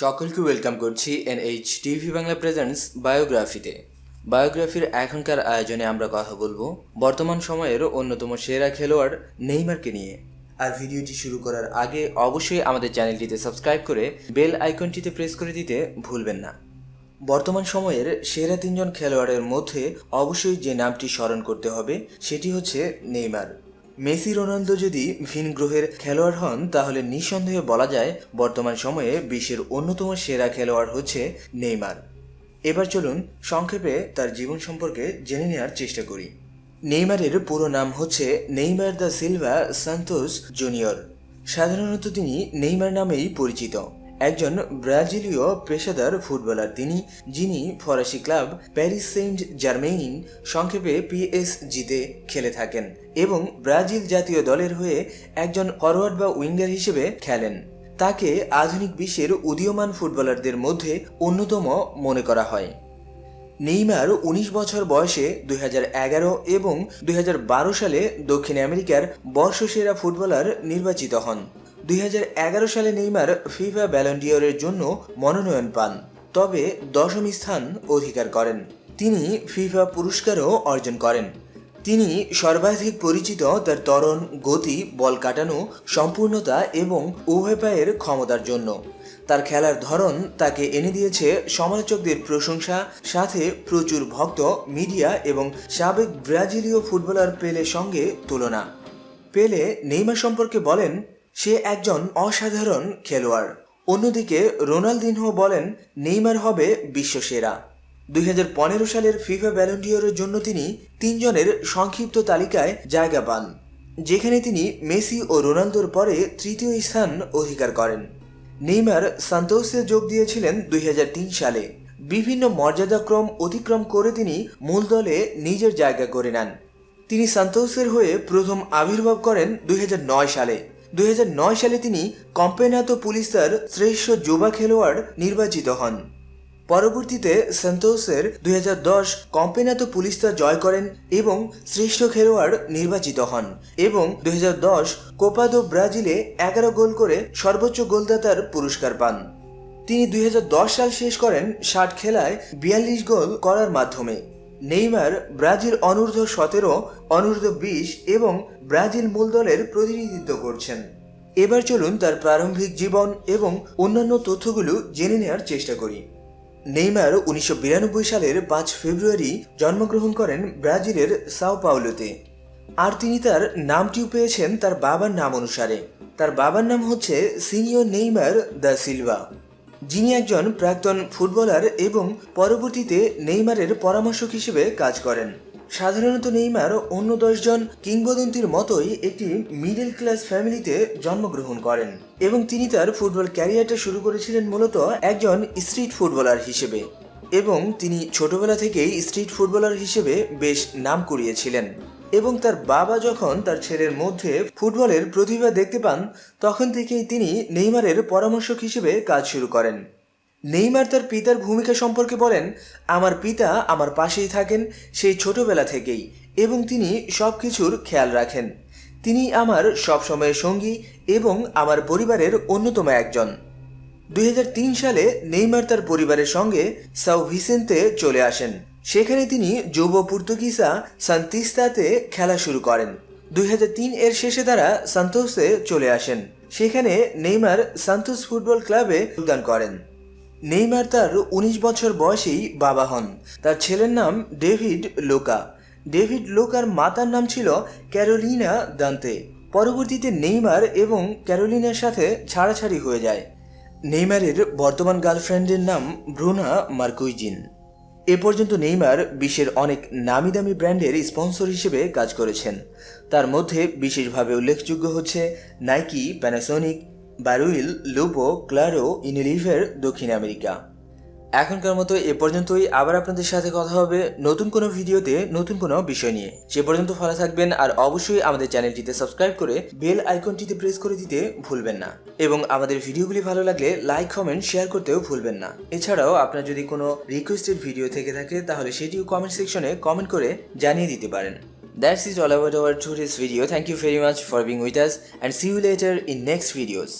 সকলকে ওয়েলকাম করছি N H TV Bangla presents বায়োগ্রাফিতে বায়োগ্রাফির এখনকার আয়োজনে আমরা কথা বলব বর্তমান সময়ের অন্যতম সেরা খেলোয়াড় নেইমারকে নিয়ে। আর ভিডিওটি শুরু করার আগে অবশ্যই আমাদের চ্যানেলটিতে সাবস্ক্রাইব করে বেল আইকনটিতে প্রেস করে দিতে ভুলবেন না। বর্তমান সময়ের সেরা তিনজন খেলোয়াড়ের মধ্যে অবশ্যই যে নামটি স্মরণ করতে হবে, সেটি হচ্ছে নেইমার। মেসি রোনালদো যদি ভিন গ্রহের খেলোয়াড় হন, তাহলে নিঃসন্দেহে বলা যায় বর্তমান সময়ে বিশ্বের অন্যতম সেরা খেলোয়াড় হচ্ছে নেইমার। এবার চলুন সংক্ষেপে তার জীবন সম্পর্কে জেনে নেওয়ার চেষ্টা করি। নেইমারের পুরো নাম হচ্ছে Neymar da Silva Santos junior. সাধারণত তিনি নেইমার নামেই পরিচিত। একজন ব্রাজিলীয় পেশাদার ফুটবলার। তিনি, যিনি ফরাসি ক্লাব প্যারিস সেন্ট জার্মেইন সংক্ষেপে পিএসজিতে খেলে থাকেন এবং ব্রাজিল জাতীয় দলের হয়ে একজন ফরওয়ার্ড বা উইঙ্গার হিসেবে খেলেন। তাকে আধুনিক বিশ্বের উদীয়মান ফুটবলারদের মধ্যে অন্যতম মনে করা হয়। নেইমার উনিশ বছর বয়সে দুই হাজার এগারো এবং দু হাজার বারো সালে দক্ষিণ আমেরিকার বর্ষসেরা ফুটবলার নির্বাচিত হন। দুই হাজার এগারো সালে নেইমার ফিফা ব্যালন্ডিয়রের জন্য মনোনয়ন পান, তবে দশম স্থান অধিকার করেন। তিনি ফিফা পুরস্কারও অর্জন করেন। তিনি সর্বাধিক পরিচিত তার তরণ গতি, বল কাটানো, সম্পূর্ণতা এবং উভয় পায়ের ক্ষমতার জন্য। তার খেলার ধরন তাকে এনে দিয়েছে সমালোচকদের প্রশংসা, সাথে প্রচুর ভক্ত, মিডিয়া এবং সাবেক ব্রাজিলীয় ফুটবলার পেলের সঙ্গে তুলনা। পেলে নেইমার সম্পর্কে বলেন সে একজন অসাধারণ খেলোয়াড়। অন্যদিকে রোনালদিনহো বলেন, নেইমার হবে বিশ্বসেরা। দুই হাজার পনেরো সালের ফিফা ব্যালন্ডিয়রের জন্য তিনি তিনজনের সংক্ষিপ্ত তালিকায় জায়গা পান, যেখানে তিনি মেসি ও রোনালদোর পরে তৃতীয় স্থান অধিকার করেন। নেইমার সান্তোসে যোগ দিয়েছিলেন দুই হাজার তিন সালে। বিভিন্ন মর্যাদাক্রম অতিক্রম করে তিনি মূল দলে নিজের জায়গা করে নেন। তিনি সান্তোসের হয়ে প্রথম আবির্ভাব করেন দুই হাজার নয় সালে। দুই হাজার নয় সালে তিনি কম্পেনাতো পুলিশার শ্রেষ্ঠ যুবা খেলোয়াড় নির্বাচিত হন। পরবর্তীতে সান্তোসের দুই কম্পেনাতো পুলিশতা জয় করেন এবং শ্রেষ্ঠ খেলোয়াড় নির্বাচিত হন এবং দু হাজার দশ কোপাদো ব্রাজিলে এগারো গোল করে সর্বোচ্চ গোলদাতার পুরস্কার পান। তিনি দুই হাজার দশ সাল শেষ করেন ষাট খেলায় বিয়াল্লিশ গোল করার মাধ্যমে। নেইমার ব্রাজিল অনূর্ধ্ব সতেরো, অনূর্ধ্ব বিশ এবং ব্রাজিল মূল দলের প্রতিনিধিত্ব করছেন। এবার চলুন তার প্রারম্ভিক জীবন এবং অন্যান্য তথ্যগুলো জেনে নেওয়ার চেষ্টা করি। নেইমার উনিশশো বিরানব্বই সালের পাঁচ ফেব্রুয়ারি জন্মগ্রহণ করেন ব্রাজিলের সাও পাউলোতে আর তিনি তার নামটিও পেয়েছেন তার বাবার নাম অনুসারে। তার বাবার নাম হচ্ছে সিনিয়র নেইমার দ্য সিলভা। যিনি একজন প্রাক্তন ফুটবলার এবং পরবর্তীতে নেইমারের পরামর্শক হিসেবে কাজ করেন। সাধারণত নেইমার অন্য দশজন কিংবদন্তির মতোই একটি মিডল ক্লাস ফ্যামিলিতে জন্মগ্রহণ করেন এবং তিনি তার ফুটবল ক্যারিয়ারটা শুরু করেছিলেন মূলত একজন স্ট্রিট ফুটবলার হিসেবে এবং তিনি ছোটবেলা থেকেই স্ট্রিট ফুটবলার হিসেবে বেশ নাম কুড়িয়েছিলেন। এবং তার বাবা যখন তার ছেলের মধ্যে ফুটবলের প্রতিভা দেখতে পান, তখন থেকেই তিনি নেইমারের পরামর্শক হিসেবে কাজ শুরু করেন। নেইমার তার পিতার ভূমিকা সম্পর্কে বলেন, আমার পিতা আমার পাশেই থাকেন সেই ছোটবেলা থেকেই এবং তিনি সব কিছুর খেয়াল রাখেন। তিনি আমার সবসময়ের সঙ্গী এবং আমার পরিবারের অন্যতম একজন। দু হাজার তিন সালে নেইমার তার পরিবারের সঙ্গে সাউ ভিসেন্তে চলে আসেন। সেখানে তিনি যুব পর্তুগিসা সান্তিস্তাতে খেলা শুরু করেন। দুই হাজার তিন এর শেষে তারা সান্তোসে চলে আসেন। সেখানে নেইমার সান্তোস ফুটবল ক্লাবে যোগদান করেন। নেইমার তার উনিশ বছর বয়সেই বাবা হন। তার ছেলের নাম ডেভিড লোকা। ডেভিড লোকার মাতার নাম ছিল ক্যারোলিনা দান্তে। পরবর্তীতে নেইমার এবং ক্যারোলিনার সাথে ছাড়াছাড়ি হয়ে যায়। নেইমারের বর্তমান গার্লফ্রেন্ডের নাম ব্রুনা মার্কুইজিন। এ পর্যন্ত নেইমার বিশ্বের অনেক নামি দামি ব্র্যান্ডের স্পন্সর হিসেবে কাজ করেছেন। তার মধ্যে বিশেষভাবে উল্লেখযোগ্য হচ্ছে নাইকি প্যানাসোনিক বারুইল লুপো ক্লারো ইনিলিভের দক্ষিণ আমেরিকা। এখনকার মতো এ পর্যন্তই। আবার আপনাদের সাথে কথা হবে নতুন কোনো ভিডিওতে, নতুন কোনো বিষয় নিয়ে। সে পর্যন্ত ভালো থাকবেন আর অবশ্যই আমাদের চ্যানেলটিতে সাবস্ক্রাইব করে বেল আইকনটিতে প্রেস করে দিতে ভুলবেন না। এবং আমাদের ভিডিওগুলি ভালো লাগলে লাইক, কমেন্ট, শেয়ার করতেও ভুলবেন না। এছাড়াও আপনার যদি কোনো রিকোয়েস্টেড ভিডিও থেকে থাকে, তাহলে সেটিও কমেন্ট সেকশনে কমেন্ট করে জানিয়ে দিতে পারেন। That's it all about our today's video. Thank you very much for being with us and see you later in next videos.